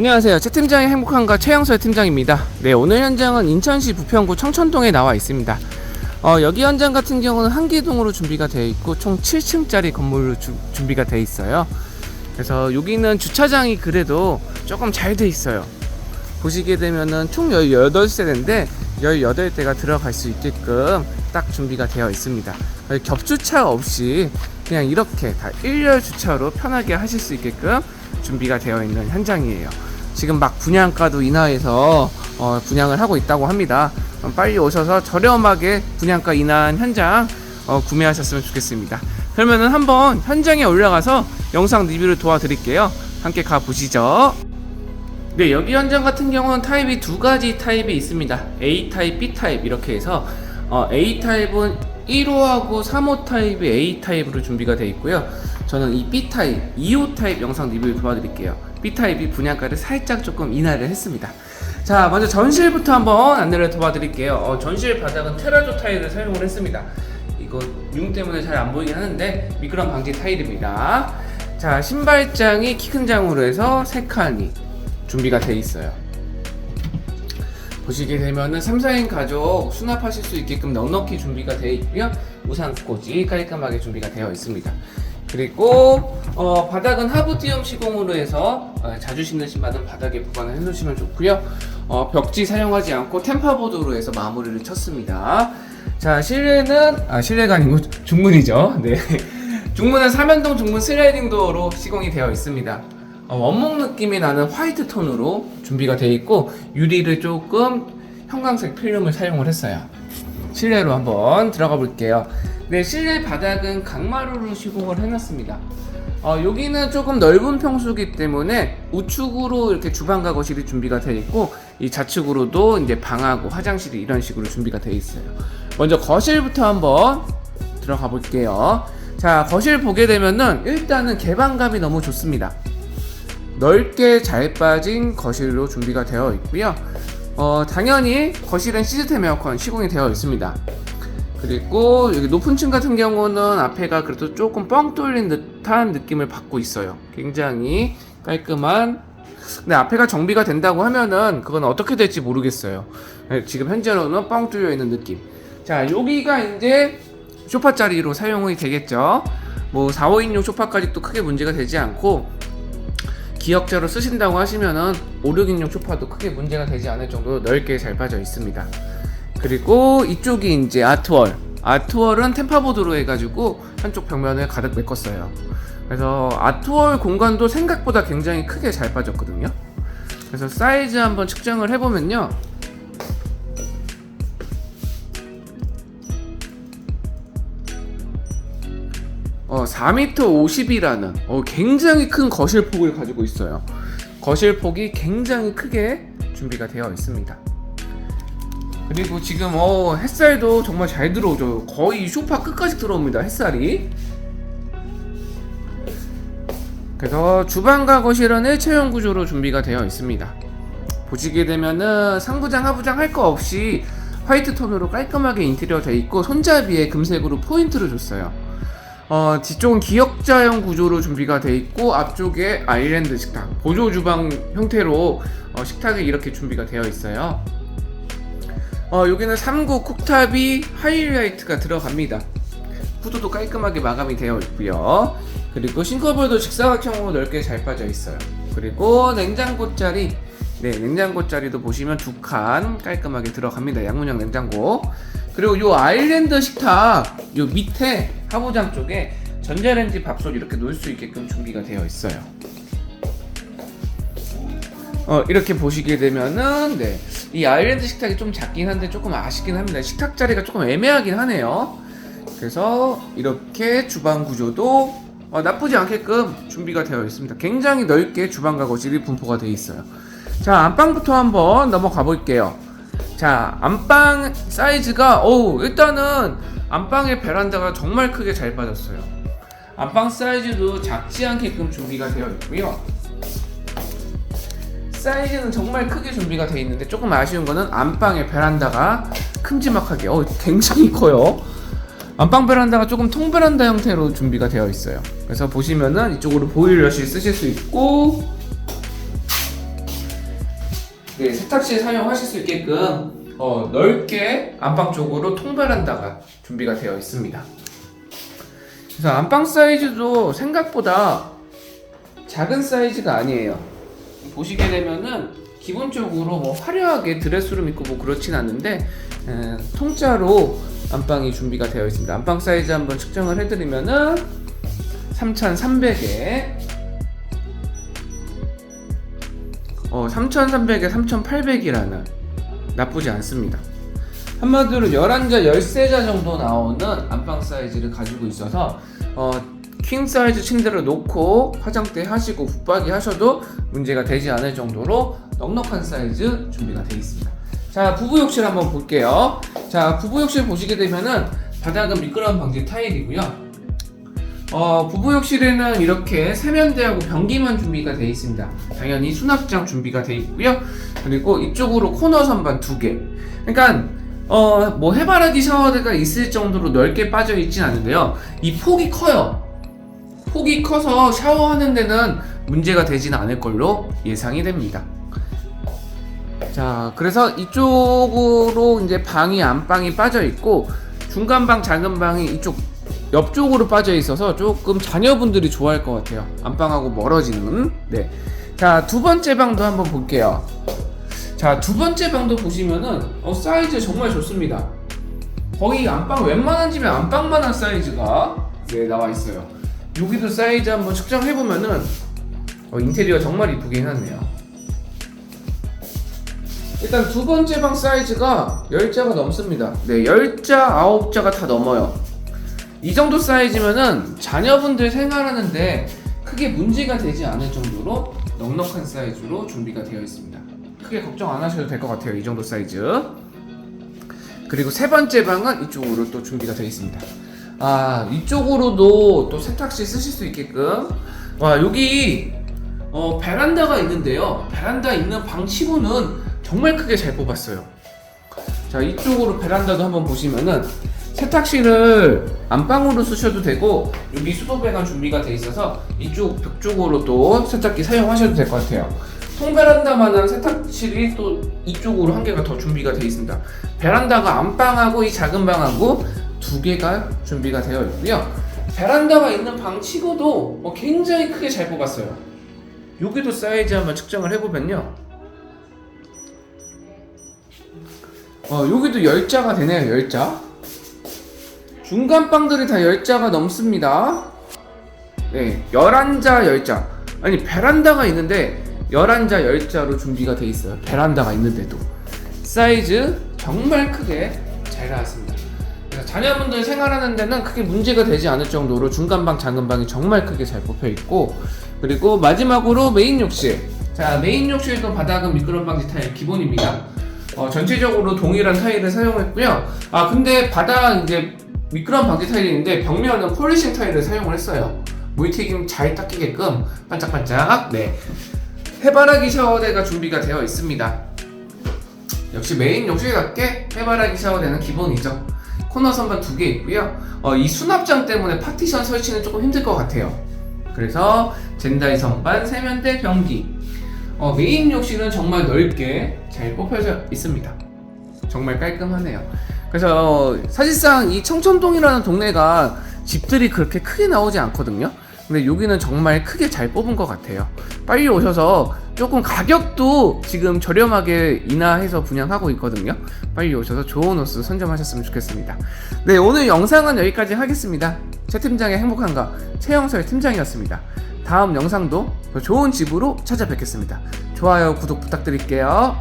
안녕하세요. 최 팀장의 행복한가 최영설 팀장입니다. 네, 오늘 현장은 인천시 부평구 청천동에 나와 있습니다. 어, 여기 현장 같은 경우는 한기동으로 준비가 되어 있고 총 7층짜리 건물로 주- 준비가 되어 있어요. 그래서 여기는 주차장이 그래도 조금 잘 돼 있어요. 보시게 되면은 총 18세대인데 18대가 들어갈 수 있게끔 딱 준비가 되어 있습니다. 겹주차 없이 그냥 이렇게 다 일렬 주차로 편하게 하실 수 있게끔 준비가 되어 있는 현장이에요. 지금 막 분양가도 인하해서 어, 분양을 하고 있다고 합니다. 어, 빨리 오셔서 저렴하게 분양가 인하한 현장 어, 구매하셨으면 좋겠습니다. 그러면은 한번 현장에 올라가서 영상 리뷰를 도와드릴게요. 함께 가보시죠. 네, 여기 현장 같은 경우는 타입이 두 가지 타입이 있습니다. A 타입, B 타입 이렇게 해서 어, A 타입은 1호하고 3호 타입이 A 타입으로 준비가 되어 있고요. 저는 이 B 타입, 2호 타입 영상 리뷰를 도와드릴게요. B 타입이 분양가를 살짝 조금 인하를 했습니다. 자, 먼저 전실부터 한번 안내를 도와드릴게요. 어, 전실 바닥은 테라조 타일을 사용을 했습니다. 이거 융 때문에 잘 안 보이긴 하는데 미끄럼 방지 타일입니다. 자, 신발장이 키 큰 장으로 해서 세 칸이 준비가 돼 있어요. 보시게 되면은 3, 4인 가족 수납하실 수 있게끔 넉넉히 준비가 되어 있고요. 우산꽂이 깔끔하게 준비가 되어 있습니다. 그리고 어, 바닥은 하부띄움 시공으로 해서 어, 자주 신는 신발은 바닥에 보관을 해놓으시면 좋고요. 어, 벽지 사용하지 않고 템파보드로 해서 마무리를 쳤습니다. 자 실내는 아 실내가 아니고 중문이죠. 네. 중문은 삼연동 중문 슬라이딩 도어로 시공이 되어 있습니다. 어, 원목 느낌이 나는 화이트 톤으로 준비가 되어 있고 유리를 조금 형광색 필름을 사용을 했어요. 실내로 한번 들어가 볼게요. 네, 실내 바닥은 강마루로 시공을 해놨습니다. 어, 여기는 조금 넓은 평수기 때문에 우측으로 이렇게 주방과 거실이 준비가 되어 있고 이 좌측으로도 이제 방하고 화장실이 이런 식으로 준비가 되어 있어요. 먼저 거실부터 한번 들어가 볼게요. 자, 거실 보게 되면은 일단은 개방감이 너무 좋습니다. 넓게 잘 빠진 거실로 준비가 되어 있고요. 어, 당연히 거실엔 시스템 에어컨 시공이 되어 있습니다. 그리고 여기 높은 층 같은 경우는 앞에가 그래도 조금 뻥 뚫린 듯한 느낌을 받고 있어요. 굉장히 깔끔한. 근데 앞에가 정비가 된다고 하면은 그건 어떻게 될지 모르겠어요. 네, 지금 현재로는 뻥 뚫려 있는 느낌. 자, 여기가 이제 소파 자리로 사용이 되겠죠. 뭐 4, 5인용 소파까지 또 크게 문제가 되지 않고 기역자로 쓰신다고 하시면은 5, 6인용 소파도 크게 문제가 되지 않을 정도로 넓게 잘 빠져 있습니다. 그리고 이쪽이 이제 아트월. 아트월은 템파보드로 해가지고 한쪽 벽면을 가득 메꿨어요. 그래서 아트월 공간도 생각보다 굉장히 크게 잘 빠졌거든요. 그래서 사이즈 한번 측정을 해보면요. 어, 4m 50이라는 어, 굉장히 큰 거실 폭을 가지고 있어요. 거실 폭이 굉장히 크게 준비가 되어 있습니다. 그리고 지금 어, 햇살도 정말 잘 들어오죠. 거의 소파 끝까지 들어옵니다. 햇살이. 그래서 주방과 거실은 일체형 구조로 준비가 되어 있습니다. 보시게 되면은 상부장 하부장 할 거 없이 화이트 톤으로 깔끔하게 인테리어 되어 있고 손잡이에 금색으로 포인트를 줬어요. 어, 뒤쪽은 기역자형 구조로 준비가 되어 있고 앞쪽에 아일랜드 식탁 보조 주방 형태로 어, 식탁이 이렇게 준비가 되어 있어요. 어, 여기는 3구 쿡탑이 하이라이트가 들어갑니다. 후드도 깔끔하게 마감이 되어 있고요. 그리고 싱커볼도 직사각형으로 넓게 잘 빠져 있어요. 그리고 냉장고 자리, 네 냉장고 자리도 보시면 두 칸 깔끔하게 들어갑니다. 양문형 냉장고. 그리고 요 아일랜드 식탁 요 밑에 하부장 쪽에 전자레인지 밥솥 이렇게 놓을 수 있게끔 준비가 되어 있어요. 어, 이렇게 보시게 되면은 네. 이 아일랜드 식탁이 좀 작긴 한데 조금 아쉽긴 합니다. 식탁 자리가 조금 애매하긴 하네요. 그래서 이렇게 주방 구조도 어, 나쁘지 않게끔 준비가 되어 있습니다. 굉장히 넓게 주방과 거실이 분포가 되어 있어요. 자, 안방부터 한번 넘어가 볼게요. 자, 안방 사이즈가 오, 일단은 안방의 베란다가 정말 크게 잘 빠졌어요. 안방 사이즈도 작지 않게끔 준비가 되어 있고요. 사이즈는 정말 크게 준비가 되어 있는데 조금 아쉬운 거는 안방의 베란다가 큼지막하게 어 굉장히 커요. 안방 베란다가 조금 통 베란다 형태로 준비가 되어 있어요. 그래서 보시면은 이쪽으로 보일러실 쓰실 수 있고 네, 세탁실 사용하실 수 있게끔 어, 넓게 안방 쪽으로 통 베란다가 준비가 되어 있습니다. 그래서 안방 사이즈도 생각보다 작은 사이즈가 아니에요. 보시게 되면은 기본적으로 뭐 화려하게 드레스룸 있고 뭐 그렇진 않는데 에, 통짜로 안방이 준비가 되어 있습니다. 안방 사이즈 한번 측정을 해드리면은 3,300에 어 3,300에 3,800이라는 나쁘지 않습니다. 한마디로 11자, 13자 정도 나오는 안방 사이즈를 가지고 있어서 어, 킹 사이즈 침대를 놓고 화장대 하시고 붙박이 하셔도 문제가 되지 않을 정도로 넉넉한 사이즈 준비가 되어 있습니다. 자, 부부 욕실 한번 볼게요. 자, 부부 욕실 보시게 되면은 바닥은 미끄럼 방지 타일이고요. 어, 부부 욕실에는 이렇게 세면대하고 변기만 준비가 되어 있습니다. 당연히 수납장 준비가 되어 있고요. 그리고 이쪽으로 코너 선반 두 개. 그러니까 어, 뭐 해바라기 샤워대가 있을 정도로 넓게 빠져 있진 않은데요. 이 폭이 커요. 폭이 커서 샤워하는 데는 문제가 되진 않을 걸로 예상이 됩니다. 자, 그래서 이쪽으로 이제 방이 안방이 빠져 있고 중간 방 작은 방이 이쪽 옆쪽으로 빠져 있어서 조금 자녀분들이 좋아할 것 같아요. 안방하고 멀어지는. 네. 자, 두 번째 방도 한번 볼게요. 자, 두 번째 방도 보시면은 어, 사이즈 정말 좋습니다. 거의 안방 웬만한 집에 안방만한 사이즈가 네, 나와 있어요. 여기도 사이즈 한번 측정해 보면은 어, 인테리어 정말 이쁘게 해놨네요. 일단 두 번째 방 사이즈가 10자가 넘습니다. 네, 10자, 9자가 다 넘어요. 이 정도 사이즈면은 자녀분들 생활하는데 크게 문제가 되지 않을 정도로 넉넉한 사이즈로 준비가 되어 있습니다. 크게 걱정 안 하셔도 될 것 같아요. 이 정도 사이즈. 그리고 세 번째 방은 이쪽으로 또 준비가 되어 있습니다. 아, 이쪽으로도 또 세탁실 쓰실 수 있게끔. 와, 여기 어, 베란다가 있는데요. 베란다 있는 방 치고는 정말 크게 잘 뽑았어요. 자, 이쪽으로 베란다도 한번 보시면은 세탁실을 안방으로 쓰셔도 되고 여기 수도배관 준비가 돼 있어서 이쪽 벽 쪽으로 또 세탁기 사용하셔도 될 것 같아요. 통베란다만한 세탁실이 또 이쪽으로 한 개가 더 준비가 되어 있습니다. 베란다가 안방하고 이 작은 방하고 두 개가 준비가 되어 있고요. 베란다가 있는 방 치고도 어, 굉장히 크게 잘 뽑았어요. 여기도 사이즈 한번 측정을 해보면요. 어, 여기도 10자가 되네요, 10자. 중간 방들이 다 10자가 넘습니다. 네, 11자, 10자. 아니, 베란다가 있는데 11자, 10자로 준비가 돼 있어요. 베란다가 있는데도. 사이즈 정말 크게 잘 나왔습니다. 자녀분들 생활하는 데는 크게 문제가 되지 않을 정도로 중간방, 작은방이 정말 크게 잘 뽑혀 있고, 그리고 마지막으로 메인 욕실. 자, 메인 욕실도 바닥은 미끄럼 방지 타일 기본입니다. 어, 전체적으로 동일한 타일을 사용했고요. 아, 근데 바닥 이제 미끄럼 방지 타일인데 벽면은 폴리싱 타일을 사용을 했어요. 물튀김 잘 닦이게끔 반짝반짝. 네. 해바라기 샤워대가 준비가 되어 있습니다. 역시 메인 욕실답게 해바라기 샤워대는 기본이죠. 코너 선반 두 개 있고요. 어, 이 수납장 때문에 파티션 설치는 조금 힘들 것 같아요. 그래서 젠다이 선반, 세면대, 변기. 어, 메인 욕실은 정말 넓게 잘 뽑혀져 있습니다. 정말 깔끔하네요. 그래서 사실상 이 청천동이라는 동네가 집들이 그렇게 크게 나오지 않거든요. 근데 여기는 정말 크게 잘 뽑은 것 같아요. 빨리 오셔서 조금 가격도 지금 저렴하게 인하해서 분양하고 있거든요. 빨리 오셔서 좋은 호스 선점하셨으면 좋겠습니다. 네, 오늘 영상은 여기까지 하겠습니다. 최 팀장의 행복한가 최영설 팀장이었습니다. 다음 영상도 더 좋은 집으로 찾아뵙겠습니다. 좋아요, 구독 부탁드릴게요.